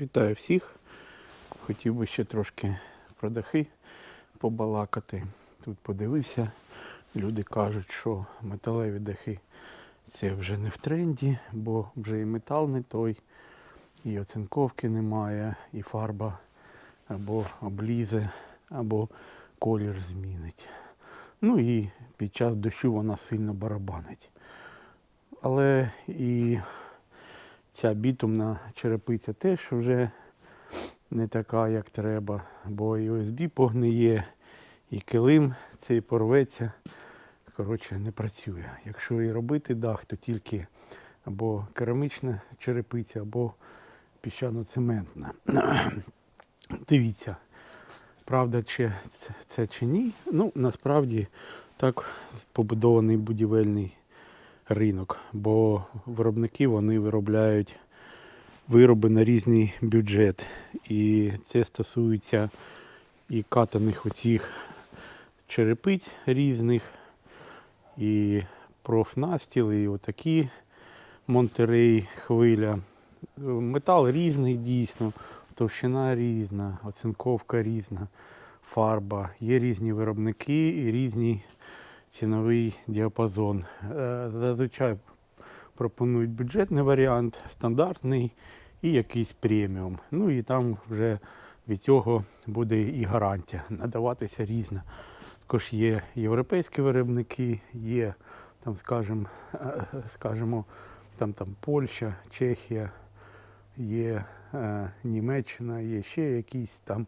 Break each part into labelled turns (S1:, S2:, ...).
S1: Вітаю всіх. Хотів би ще трошки про дахи побалакати. Тут подивився. Люди кажуть, що металеві дахи це вже не в тренді, бо вже і метал не той, і оцинковки немає, і фарба або облізе, або колір змінить. Ну і під час дощу вона сильно барабанить. Але і ця бітумна черепиця теж вже не така, як треба, бо і ОСБ погниє, і килим цей порветься. Коротше, не працює. Якщо і робити дах, то тільки або керамічна черепиця, або піщано-цементна. Дивіться, правда, чи це- чи ні. Ну, насправді так побудований будівельний ринок, бо виробники вони виробляють вироби на різний бюджет. І це стосується і катаних оцих черепиць різних, і профнастіл, і отакі Монтерей, хвиля. Метал різний дійсно, товщина різна, оцинковка різна, фарба. Є різні виробники і різний ціновий діапазон. Е, Зазвичай пропонують бюджетний варіант, стандартний і якийсь преміум. Ну і там вже від цього буде і гарантія надаватися різна. Також є європейські виробники, є там, скажімо, е, скажімо, там, там Польща, Чехія, є е, Німеччина, є ще якісь там.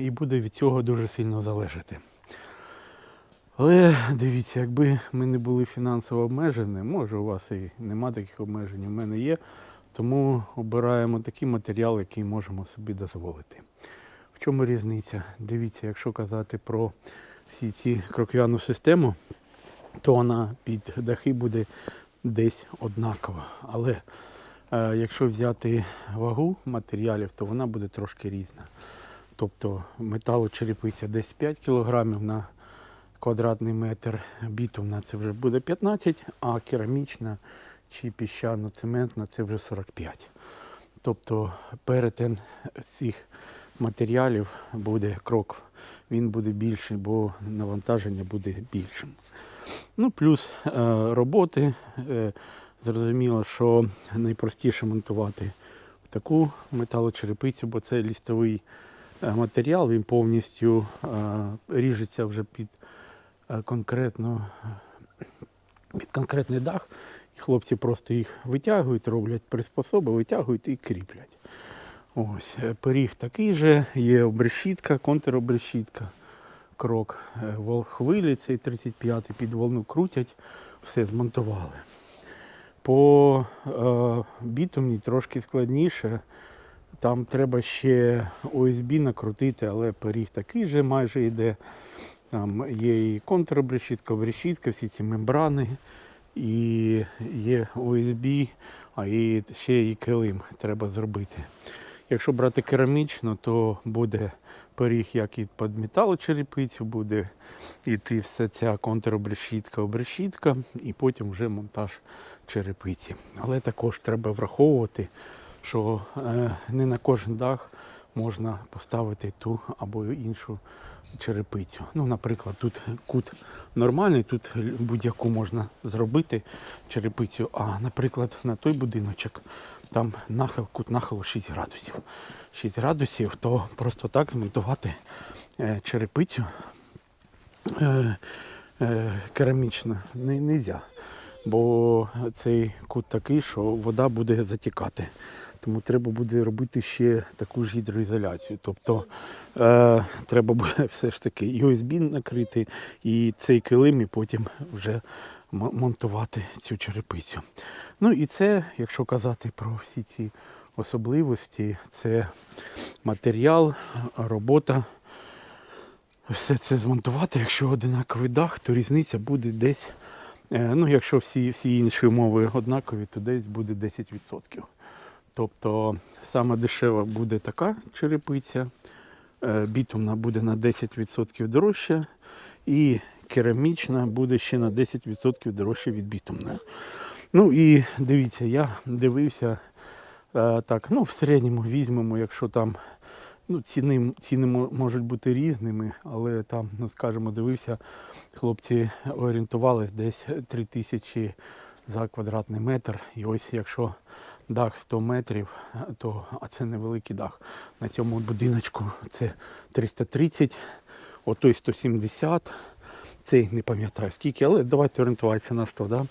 S1: І буде від цього дуже сильно залежати. Але дивіться, якби ми не були фінансово обмежені, може у вас і нема таких обмежень, у мене є, тому обираємо такий матеріал, який можемо собі дозволити. В чому різниця? Дивіться, якщо казати про всі ці кроквяну систему, то вона під дахи буде десь однакова. Але е, якщо взяти вагу матеріалів, то вона буде трошки різна. Тобто металочерепиця десь 5 кг на квадратний метр, бітумна це вже буде 15, а керамічна чи піщано-цементна це вже 45. Тобто перетин цих матеріалів буде крок, він буде більший, бо навантаження буде більшим. Ну, плюс е, роботи. Е, зрозуміло, що найпростіше монтувати таку металочерепицю, бо це лістовий е, матеріал, він повністю е, ріжеться вже під е, конкретно під конкретний дах. І хлопці просто їх витягують, роблять приспособи, витягують і кріплять. Ось, е, пиріг такий же, є обрешітка, контробрешітка, крок. Е, хвилі, цей 35-й під волну крутять, все змонтували. По е, бітумні трошки складніше. Там треба ще ОСБ накрутити, але пиріг такий же майже йде. Там є і контрабрешітка, обрешітка, всі ці мембрани, і є ОСБ, а і ще і килим треба зробити. Якщо брати керамічно, то буде пиріг як і під металочерепицю, буде йти вся ця контрабрешітка, обрешітка, і потім вже монтаж черепиці. Але також треба враховувати, що е, не на кожен дах можна поставити ту або іншу черепицю. Ну, наприклад, тут кут нормальний, тут будь-яку можна зробити черепицю, а, наприклад, на той будиночок там нахил, кут нахилу 6 градусів. 6 градусів, то просто так змонтувати е, черепицю е, е, керамічно не можна. Бо цей кут такий, що вода буде затікати. Тому треба буде робити ще таку ж гідроізоляцію. Тобто е, треба буде все ж таки і ОСБ накрити, і цей килим, і потім вже монтувати цю черепицю. Ну і це, якщо казати про всі ці особливості, це матеріал, робота. Все це змонтувати, якщо одинаковий дах, то різниця буде десь, е, ну якщо всі, всі інші умови однакові, то десь буде 10%. Тобто саме дешева буде така черепиця, е, бітумна буде на 10% дорожча, і керамічна буде ще на 10% дорожче від бітумної. Ну і дивіться, я дивився Е, так, ну в середньому візьмемо, якщо там ну, ціни, ціни можуть бути різними, але там, ну скажімо, дивився, хлопці орієнтувались десь 3 тисячі за квадратний метр. І ось якщо дах 100 метрів, то а це невеликий дах. На цьому будиночку це 330, отой 170. Цей не пам'ятаю скільки, але давайте орієнтуватися на 100. Да?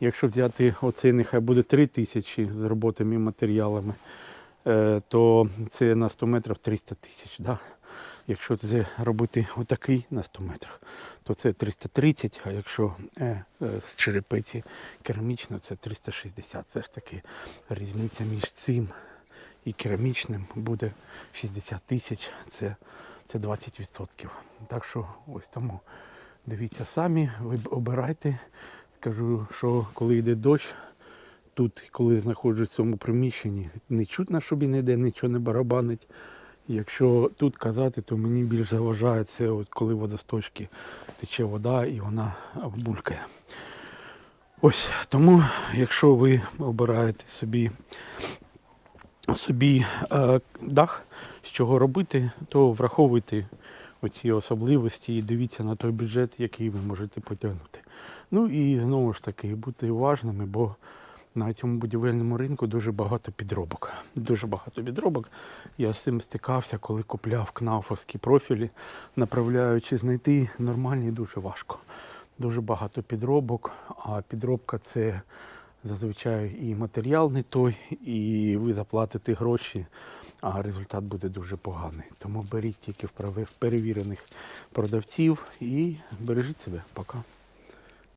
S1: Якщо взяти оцей, нехай буде 3 тисячі з роботами матеріалами, е, то це на 100 метрів 300 тисяч. Да? Якщо це робити отакий на 100 метрах, то це 330, а якщо е, е, з черепиці керамічно, це 360. Це ж таки різниця між цим і керамічним буде 60 тисяч, це, це 20%. Так що ось тому дивіться самі, ви обирайте. Скажу, що коли йде дощ, тут, коли знаходжусь в цьому приміщенні, не чутно, щоб і ніде нічого не барабанить. Якщо тут казати, то мені більш заважає це, от коли водосточки тече вода і вона булькає. Ось тому, якщо ви обираєте собі, собі е, дах, з чого робити, то враховуйте оці особливості і дивіться на той бюджет, який ви можете потягнути. Ну і знову ж таки будьте уважними, бо на цьому будівельному ринку дуже багато підробок. Дуже багато підробок. Я з цим стикався, коли купляв кнауфовські профілі, направляючи знайти нормальні дуже важко. Дуже багато підробок, а підробка це зазвичай і матеріал не той, і ви заплатите гроші, а результат буде дуже поганий. Тому беріть тільки в перевірених продавців і бережіть себе. Пока.